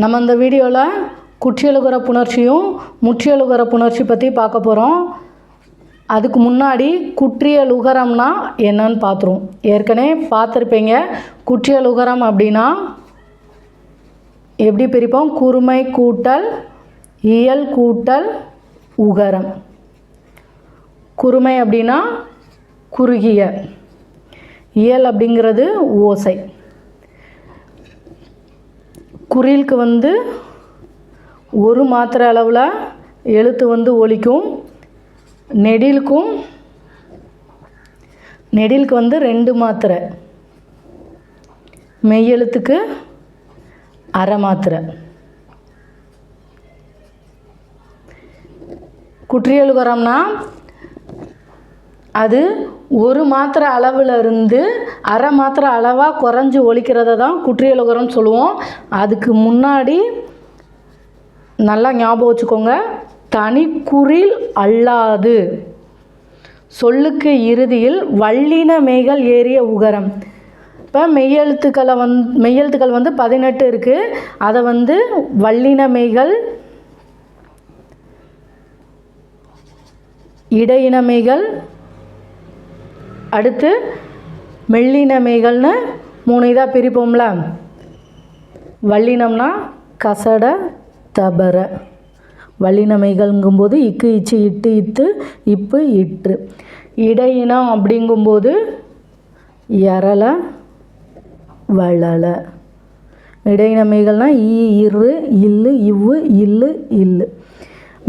நம்ம இந்த வீடியோவில் குற்றியழுகிற புணர்ச்சியும் முற்றியழுகிற புணர்ச்சி பற்றி பார்க்க போகிறோம் அதுக்கு முன்னாடி குற்றியலுகரம்னா என்னன்னு பார்த்துருவோம் ஏற்கனவே பார்த்துருப்பீங்க குற்றியலுகரம் அப்படின்னா எப்படி பிரிப்போம்? குறுமை கூட்டல் இயல் கூட்டல் உகரம். குறுமை அப்படின்னா குறுகிய. இயல் அப்படிங்கிறது ஓசை. குரிலுக்கு வந்து ஒரு மாத்திரை அளவில் எழுத்து வந்து ஒழிக்கும் நெடிலுக்கும் நெடிலுக்கு வந்து ரெண்டு மாத்திரை. மெய்யெழுத்துக்கு அரை மாத்திரை. குற்றியலுகரம்னா அது ஒரு மாத்திரை அளவில் இருந்து அரை மாத்திரை அளவாக குறைஞ்சி ஒழிக்கிறத தான் குற்றியலுகரம்னு சொல்லுவோம். அதுக்கு முன்னாடி நல்லா ஞாபகம் வச்சுக்கோங்க. தனிக்குறில் அல்லாது. சொல்லுக்கு இறுதியில் வள்ளின மெய்கள் ஏறிய உகரம். இப்போ மெய்யெழுத்துக்களை வந் மெய்யெழுத்துக்கள் வந்து பதினெட்டு இருக்குது அதை வந்து வள்ளின மெய்கள் இடையினமைகள் அடுத்து மெல்லினமைகள்னு மூணு இதாக பிரிப்போம்ல. வல்லினம்னா கசட தபர. வல்லினமைகள்ங்கும்போது இக்கு இச்சு இட்டு இத்து இப்பு இற்று. இடையினம் அப்படிங்கும்போது எரல வளல இடையினமைகள்னால் ஈ இரு இல்லு இவ்வு இல்லு இல்லு.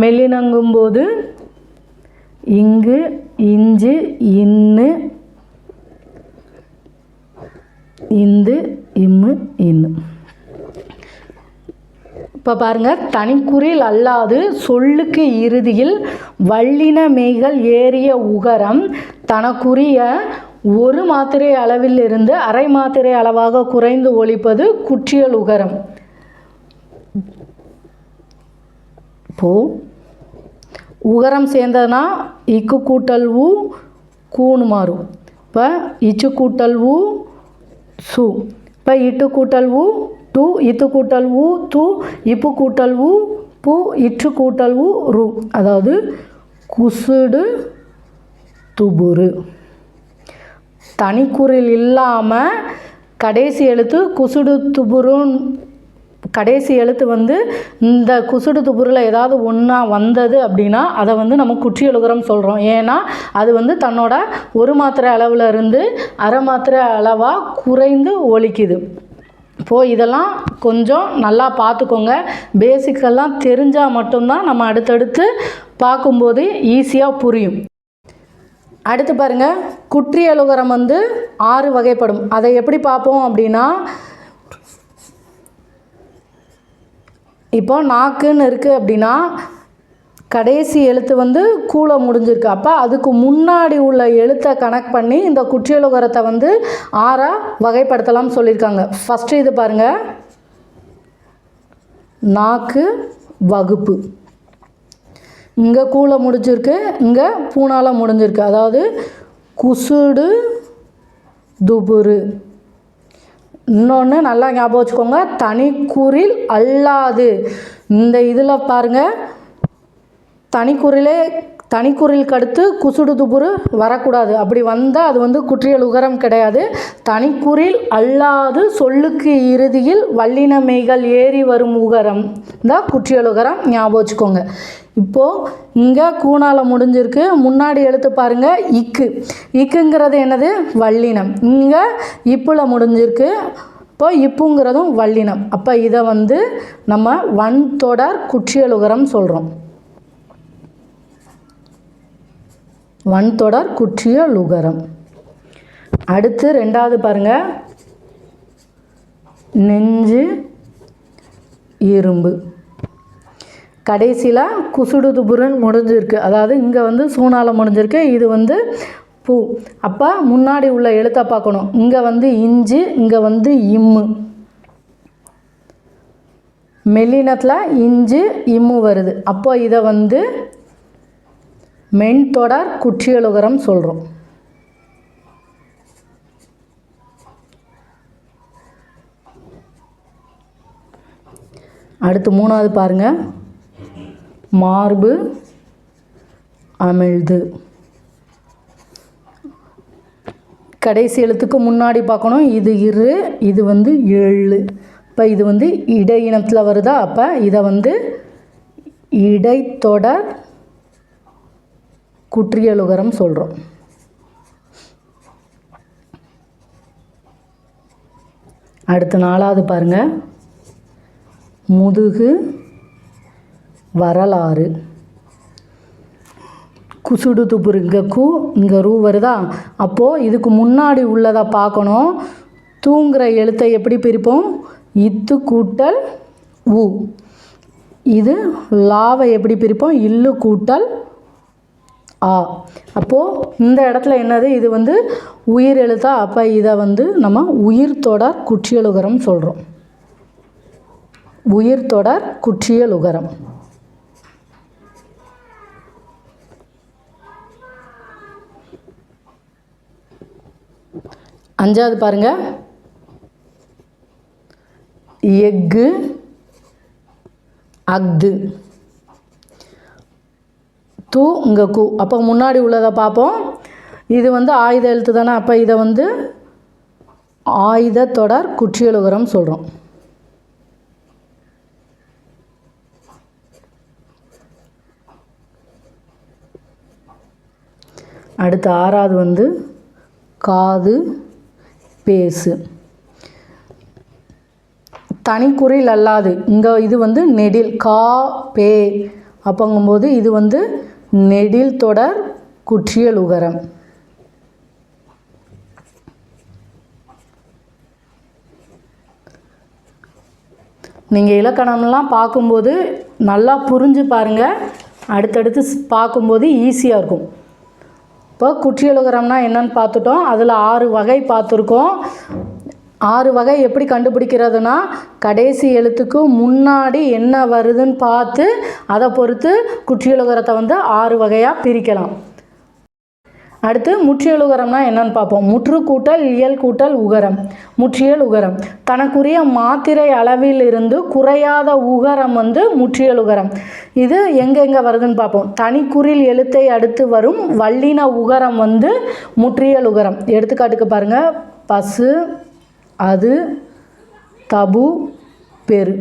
மெல்லினங்கும்போது இங்கு இஞ்சு இன்னு இந்து இம்மு இன்னு. இப்போ பாருங்கள் தனிக்குறில் அல்லாது சொல்லுக்கு இறுதியில் வல்லின மெய்கள் ஏறிய உகரம் தனக்குரிய ஒரு மாத்திரை அளவில் இருந்து அரை மாத்திரை அளவாக குறைந்து ஒழிப்பது குற்றியல் உகரம். இப்போ உகரம் சேர்ந்ததுன்னா இக்கு கூட்டல் ஊ கூணு மாறும் இப்போ இச்சு கூட்டல் ஊ சு. இப்போ இட்டு கூட்டல் ஊ டு இத்து கூட்டல் ஊ தூ இப்பு கூட்டல் ஊ பூ இற்று கூட்டல் ஊ ரு. அதாவது குசுடு துபுரு தனிக்குறில் இல்லாமல் கடைசி எழுத்து குசுடு துபுருன்னு கடைசி எழுத்து வந்து இந்த குசுடு துப்புரில் ஏதாவது ஒன்றா வந்தது அப்படின்னா அதை வந்து நம்ம குற்றி எழுகிறோம் சொல்கிறோம் ஏன்னா அது வந்து தன்னோட ஒரு மாத்திரை அளவில் இருந்து அரை மாத்திரை அளவாக குறைந்து ஒழிக்குது. இப்போது இதெல்லாம் கொஞ்சம் நல்லா பார்த்துக்கோங்க. பேசிக்கெல்லாம் தெரிஞ்சால் மட்டும்தான் நம்ம அடுத்தடுத்து பார்க்கும்போது ஈஸியாக புரியும். அடுத்து பாருங்கள் குற்றியலுகரம் வந்து ஆறு வகைப்படும். அதை எப்படி பார்ப்போம் அப்படின்னா இப்போ நாக்குன்னு இருக்குது அப்படின்னா கடைசி எழுத்து வந்து கூலை முடிஞ்சிருக்கு. அப்போ அதுக்கு முன்னாடி உள்ள எழுத்தை கனெக்ட் பண்ணி இந்த குற்றியலுகரத்தை வந்து ஆறாக வகைப்படுத்தலாம்னு சொல்லியிருக்காங்க. ஃபஸ்ட்டு இது பாருங்கள் நாக்கு வகுப்பு. இங்கே கூலை முடிஞ்சிருக்கு இங்கே பூனால முடிஞ்சிருக்கு. அதாவது குசுடு துபுரு. இன்னொன்று நல்லா ஞாபகம் வச்சுக்கோங்க தனிக்குறில் அல்லாது. இந்த இதில் பாருங்கள் தனிக்குறிலே தனிக்குறிலுக்கு அடுத்து குசுடு துபுரு வரக்கூடாது. அப்படி வந்தால் அது வந்து குற்றியல் உகரம் கிடையாது. தனிக்குறில் அல்லாது சொல்லுக்கு இறுதியில் வல்லினமைகள் ஏறி வரும் உகரம். தான் குற்றியல் உகரம் ஞாபகம் வச்சுக்கோங்க. இப்போது இங்கே கூணால் முடிஞ்சிருக்கு. முன்னாடி எழுத்து பாருங்கள் இக்கு. இக்குங்கிறது என்னது? வல்லினம். இங்கே இப்பில் முடிஞ்சிருக்கு. இப்போ இப்புங்கிறதும் வல்லினம். அப்போ இதை வந்து நம்ம வன்தொடர் குற்றியலுகரம் சொல்கிறோம் வன்தொடர் குற்றிய லுகரம். அடுத்து ரெண்டாவது பாருங்கள் நெஞ்சு இரும்பு. கடைசியில் குசுடு துபுருன்னு முடிஞ்சிருக்கு. அதாவது இங்கே வந்து சூனால முடிஞ்சிருக்கு. இது வந்து பூ. அப்போ முன்னாடி உள்ள எழுத்தை பார்க்கணும். இங்கே வந்து இஞ்சு இங்கே வந்து இம்மு. மெல்லினத்தில் இஞ்சு இம்மு வருது. அப்போ இதை வந்து மென்தொடர் குற்றியலுகரம் சொல்கிறோம் அடுத்து மூணாவது பாருங்கள் மார்பு அமிழ்து. கடைசி எழுத்துக்கு முன்னாடி பார்க்கணும். இது இரு இது வந்து ஏழு. இப்போ இது வந்து இடை இனத்தில் வருதா? அப்போ இதை வந்து இடைத்தொடர் குற்றியலுகரம் சொல்கிறோம் அடுத்து நாலாவது பாருங்க. முதுகு வரலாறு. குசுடு துப்புரு இங்கே கூ இங்கே ரூ வருதா? அப்போது இதுக்கு முன்னாடி உள்ளதை பார்க்கணும். தூங்குற எழுத்தை எப்படி பிரிப்போம்? இத்து கூட்டல் உ. இது லாவை எப்படி பிரிப்போம்? இல்லு கூட்டல் ஆ. அப்போது இந்த இடத்துல என்னது? இது வந்து உயிர் எழுத்தா? அப்போ இதை வந்து நம்ம உயிர் தொடர் குற்றியலுகரம் சொல்கிறோம் உயிர் தொடர் குற்றியலுகரம். அஞ்சாவது பாருங்க. எஃகு அஃது. தூ இங்கே கு. அப்போ முன்னாடி உள்ளதை பார்ப்போம். இது வந்து ஆயுத எழுத்து தானே? அப்போ இதை வந்து ஆயுத தொடர் குற்றியலுகரம் சொல்கிறோம் அடுத்து ஆறாவது வந்து காது பேசு. தனிக்குறில் அல்லாது. இங்கே இது வந்து நெடில் கா பே. அப்போங்கும்போது இது வந்து நெடில் தொடர் குற்றியல் உகரம். நீங்கள் இலக்கணம்லாம் பார்க்கும்போது நல்லா புரிஞ்சு பாருங்கள் அடுத்தடுத்து ஸ் பார்க்கும்போது ஈஸியாக இருக்கும். இப்போ குற்றியலுகரம்னா என்னன்னு பார்த்துட்டோம். அதில் ஆறு வகை பார்த்துருக்கோம். ஆறு வகை எப்படி கண்டுபிடிக்கிறதுனா கடைசி எழுத்துக்கு முன்னாடி என்ன வருதுன்னு பார்த்து அதை பொறுத்து குற்றியலுகரத்தை வந்து ஆறு வகையாக பிரிக்கலாம். அடுத்து முற்றியலுகரம்னா என்னன்னு பார்ப்போம். முற்று கூட்டல் இயல் கூட்டல் உகரம். முற்றியல் உகரம் தனக்குரிய மாத்திரை அளவில் இருந்து குறையாத உகரம் வந்து முற்றியல் உகரம் இது எங்கெங்கே வருதுன்னு பார்ப்போம். தனிக்குறில் எழுத்தை அடுத்து வரும் வல்லின உகரம் வந்து முற்றியல் உகரம் எடுத்துக்காட்டுக்கு பாருங்கள் பசு அது தபு பெரு.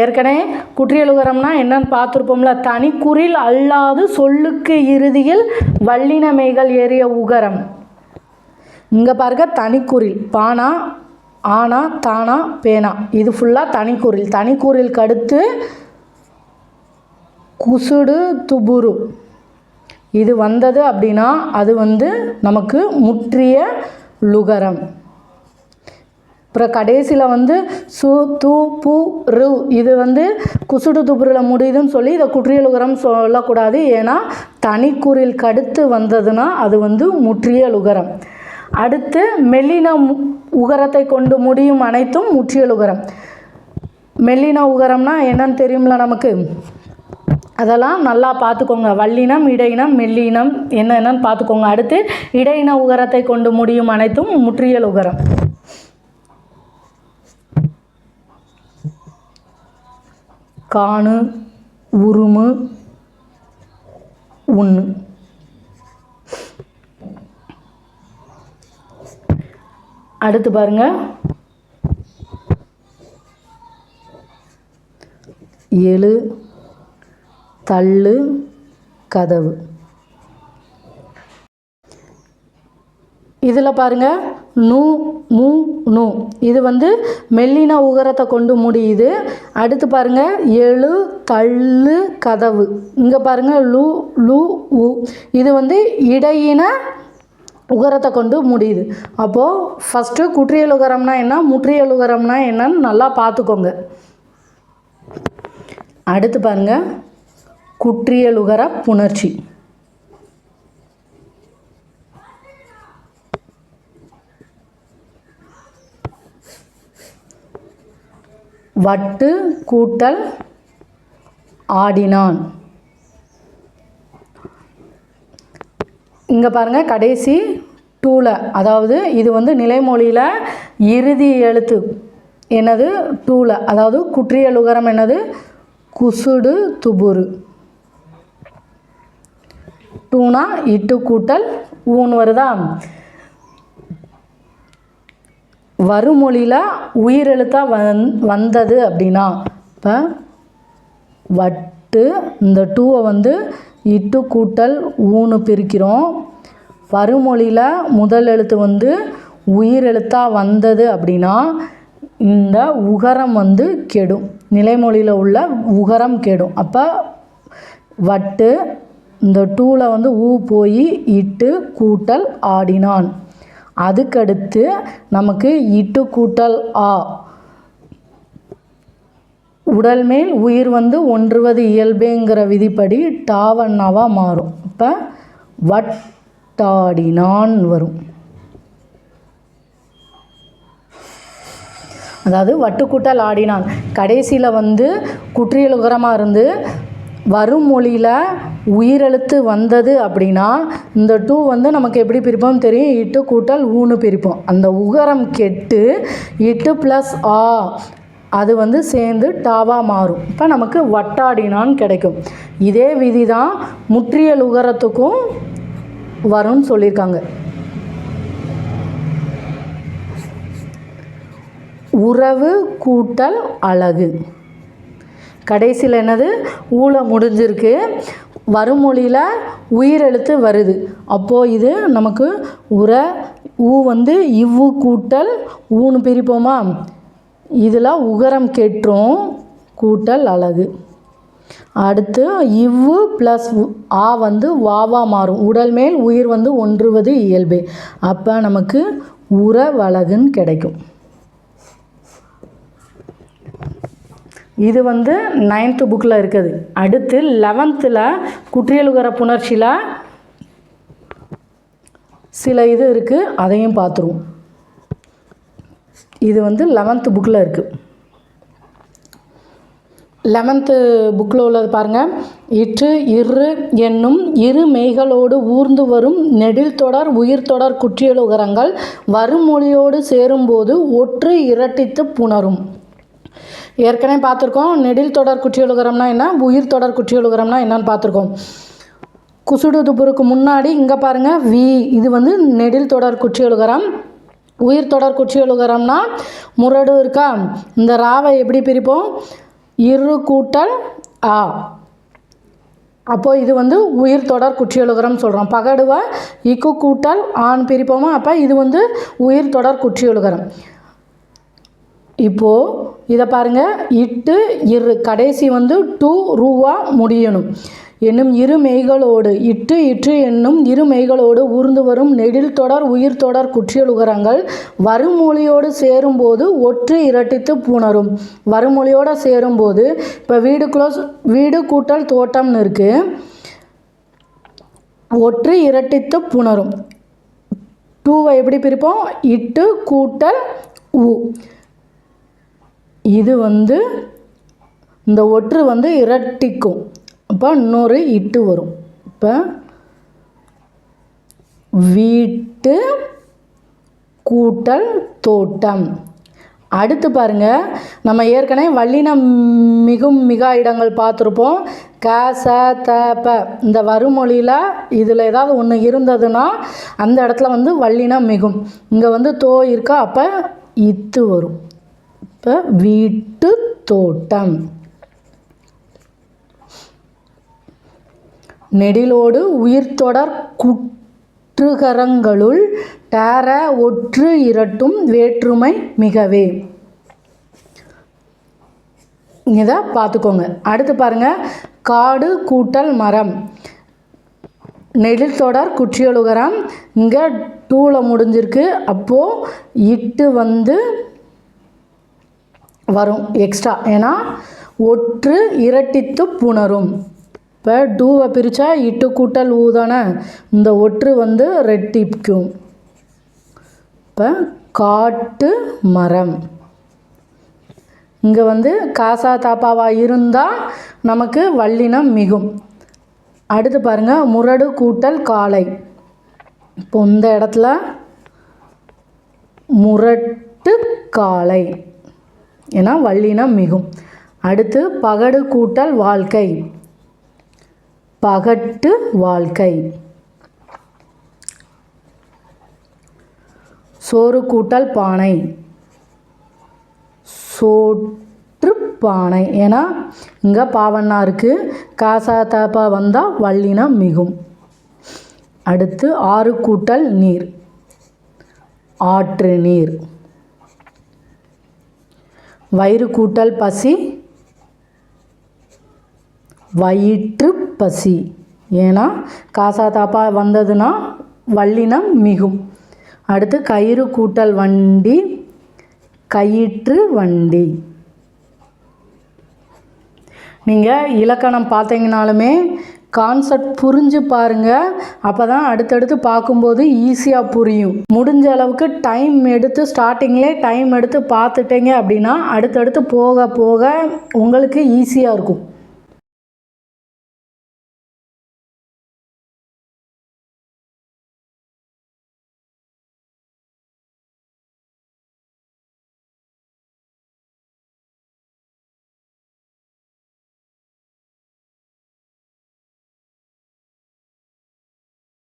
ஏற்கனவே குற்றியலுகரம்னா என்னன்னு பார்த்துருப்போம்ல தனிக்குறில் அல்லாது சொல்லுக்கு இறுதியில் வல்லினமைகள் ஏறிய உகரம். இங்கே பாருங்க தனிக்குறில் பானா ஆனா தானா பேனா. இது ஃபுல்லாக தனிக்குறில் தனிக்குறிலுக்கு அடுத்து குசுடு துபுரு. இது வந்தது அப்படின்னா அது வந்து நமக்கு முற்றிய லுகரம். அப்புறம் கடைசியில் வந்து சு து பு ரு இது வந்து குசுடு துபுரில் முடியுதுன்னு சொல்லி இதை குற்றியலுகரம் சொல்லக்கூடாது. ஏன்னா தனிக்குறில் கடுத்து வந்ததுன்னா அது வந்து முற்றியலுகரம். அடுத்து மெல்லின உகரத்தை கொண்டு முடியும் அனைத்தும் முற்றியலுகரம். மெல்லின உகரம்னா என்னன்னு தெரியும்ல நமக்கு? அதெல்லாம் நல்லா பார்த்துக்கோங்க. வல்லினம் இடையினம் மெல்லினம் என்னென்னு பார்த்துக்கோங்க. அடுத்து இடையின உகரத்தை கொண்டு முடியும் அனைத்தும் முற்றியல் உகரம் காணு உருமு உண்ணு. அடுத்து பாருங்க. எழு தள்ளு கதவு. இதில் பாருங்கள் நூ மூ நூ. இது வந்து மெல்லின உகரத்தை கொண்டு முடியுது. அடுத்து பாருங்க எழு தள்ளு கதவு. இங்கே பாருங்க லு லு உ. இது வந்து இடையின உகரத்தை கொண்டு முடியுது. அப்போது ஃபஸ்ட்டு குற்றியல் உகரம்னா என்ன? முற்றியல் உகரம்னா என்னன்னு நல்லா பார்த்துக்கோங்க. அடுத்து பாருங்க குற்றியலுகர புணர்ச்சி. வட்டு கூட்டல் ஆடினான். இங்கே பாருங்கள் கடைசி டூவில் அதாவது இது வந்து நிலைமொழியில் இறுதி எழுத்து. என்னது? டூவில் அதாவது குற்றியலுகரம் என்னது? குசுடு துபுரு. டூனா இட்டு கூட்டல் ஊன் வருதா? வருமொழியில் உயிரெழுத்தாக வந் வந்தது அப்படின்னா இப்போ வட்டு இந்த டூவை வந்து இட்டு கூட்டல் ஊனு பிரிக்கிறோம். வருமொழியில் முதல் எழுத்து வந்து உயிரெழுத்தாக வந்தது அப்படின்னா இந்த உகரம் வந்து கெடும். நிலைமொழியில் உள்ள உகரம் கெடும். அப்போ வட்டு இந்த டூவில் வந்து ஊ போய் இட்டு கூட்டல் ஆடினான். அதுக்கடுத்து நமக்கு இட்டு கூட்டல் ஆ. உடல் மேல் உயிர் வந்து ஒன்றுவது இயல்பேங்கிற விதிப்படி டாவண்ணாவாக மாறும். இப்போ வட்டாடினான் வரும். அதாவது வட்டுக்கூட்டல் ஆடினான். கடைசியில் வந்து குற்றியலுகரமாக இருந்து வரும் மொழியில் உயிரெழுத்து வந்தது அப்படின்னா இந்த டூ வந்து நமக்கு எப்படி பிரிப்போம் தெரியும்? இட்டு கூட்டல் ஊன்னு பிரிப்போம். அந்த உகரம் கெட்டு இட்டு ப்ளஸ் ஆ அது வந்து சேர்ந்து டாவாக மாறும். இப்போ நமக்கு வட்டாடினான்னு கிடைக்கும். இதே விதி தான் முற்றியல் உகரத்துக்கும் வரும்னு சொல்லியிருக்காங்க. உறவு கூட்டல் அழகு. கடைசியில் என்னது? ஊழ முடிஞ்சிருக்கு. வருமொழியில் உயிரெழுத்து வருது. அப்போது இது நமக்கு உர ஊ வந்து இவ்வு கூட்டல் ஊன்னு பிரிப்போமா? இதில் உகரம் கெட்டுரும் கூட்டல் அழகு. அடுத்து இவ்வு ப்ளஸ் ஆ வந்து வாவா மாறும். உடல் மேல் உயிர் வந்து ஒன்றுவது இயல்பு. அப்போ நமக்கு உறவழகுன்னு கிடைக்கும். இது வந்து நைன்த்து புக்கில் இருக்குது. அடுத்து லெவன்த்தில் குற்றியலுகர புணர்ச்சியில் சில இது இருக்குது அதையும் பார்த்துருவோம். இது வந்து லெவன்த்து புக்கில் இருக்குது லெவன்த்து புக்கில் உள்ளது பாருங்கள் இற்று இரு என்னும் இரு மெய்களோடு ஊர்ந்து வரும் நெடில் தொடர் உயிர் தொடர் குற்றியலுகரங்கள் வருமொழியோடு சேரும்போது ஒற்று இரட்டித்து புணரும். ஏற்கனவே பார்த்துருக்கோம் நெடில் தொடர் குற்றியலுகரம்னா என்ன உயிர் தொடர் குற்றியலுகரம்னா என்னன்னு பார்த்துருக்கோம். குசுடு துப்புருக்கு முன்னாடி இங்கே பாருங்கள் வி இது வந்து நெடில் தொடர் குற்றியலுகரம் உயிர் தொடர் குற்றியலுகரம்னா முரடு இருக்கா? இந்த ராவை எப்படி பிரிப்போம்? இரு கூட்டல் ஆ. அப்போது இது வந்து உயிர் தொடர் குற்றியலுகரம் சொல்கிறோம் பகடுவை இக்கு கூட்டல் ஆண் பிரிப்போமா? அப்போ இது வந்து உயிர் தொடர் குற்றியலுகரம் இப்போது இதை பாருங்கள் இட்டு இரு. கடைசி வந்து டூ ரூவா முடியணும். என்னும் இரு மெய்களோடு இட்டு இற்று என்னும் இரு மெய்களோடு ஊர்ந்து வரும் நெடில் தொடர் உயிர் தொடர் குற்றியலுகரங்கள் வருமொழியோடு சேரும்போது ஒற்று இரட்டித்து புணரும். வருமொழியோடு சேரும்போது இப்போ வீடு க்ளோஸ் வீடு கூட்டல் தோட்டம்னு இருக்குது ஒற்று இரட்டித்து புணரும். டூவை எப்படி பிரிப்போம்? இட்டு கூட்டல் உ. இது வந்து இந்த ஒற்று வந்து இரட்டிக்கும். அப்போ இன்னொரு இட்டு வரும். இப்போ வீட்டு கூட்டல் தோட்டம். அடுத்து பாருங்க நம்ம ஏற்கனவே வல்லினம் மிகும் மிகா இடங்கள் பார்த்துருப்போம். க ச த ப. இந்த வருமொழியில் இதில் ஏதாவது ஒன்று இருந்ததுன்னா அந்த இடத்துல வந்து வல்லினம் மிகும். இங்கே வந்து தோ இருக்கா அப்போ இத்து வரும். இப்போ வீட்டு தோட்டம். நெடிலோடு உயிர்த்தொடர் குற்றுகரங்களுள் டேர ஒற்று இரட்டும் வேற்றுமை மிகவே. இதை பார்த்துக்கோங்க அடுத்து பாருங்க. காடு கூட்டல் மரம். நெடில் தொடர் குற்றியலுகரம் இங்கே டூவில் முடிஞ்சிருக்கு. அப்போது இட்டு வந்து வரும் எக்ஸ்ட்ரா ஏன்னா ஒற்று இரட்டித்து புணரும். இப்போ டூவை பிரித்தா இட்டு கூட்டல் ஊ தானே? இந்த ஒற்று வந்து ரெட்டிக்கும் இப்போ காட்டு மரம். இங்கே வந்து காசா தாப்பாவாக இருந்தால் நமக்கு வல்லினம் மிகும். அடுத்து பாருங்கள் முரடு கூட்டல் காளை. இப்போ இந்த இடத்துல முரட்டு காளை. ஏன்னா வள்ளினம் மிகும். அடுத்து பகடு கூட்டல் வாழ்க்கை. பகட்டு வாழ்க்கை. சோறு கூட்டல் பானை. சோற்று பானை. ஏன்னா இங்கே பாவண்ணா இருக்குது காசா தாப்பா வந்தால் வள்ளினம் மிகும். அடுத்து ஆறு கூட்டல் நீர். ஆற்று நீர். வயிறு கூட்டல் பசி வயிற்று பசி. ஏன்னா காசா தாப்பா வந்ததுன்னா வள்ளினம் மிகும். அடுத்து கயிறு கூட்டல் வண்டி கயிற்று வண்டி. நீங்கள் இலக்கணம் பார்த்தீங்கனாலுமே கான்செப்ட் புரிஞ்சு பாருங்கள் அப்போ தான் அடுத்தடுத்து பார்க்கும்போது ஈஸியாக புரியும். முடிஞ்ச அளவுக்கு டைம் எடுத்து ஸ்டார்டிங்லேயே டைம் எடுத்து பார்த்துட்டீங்க அப்படின்னா அடுத்தடுத்து போக போக உங்களுக்கு ஈஸியாக இருக்கும்.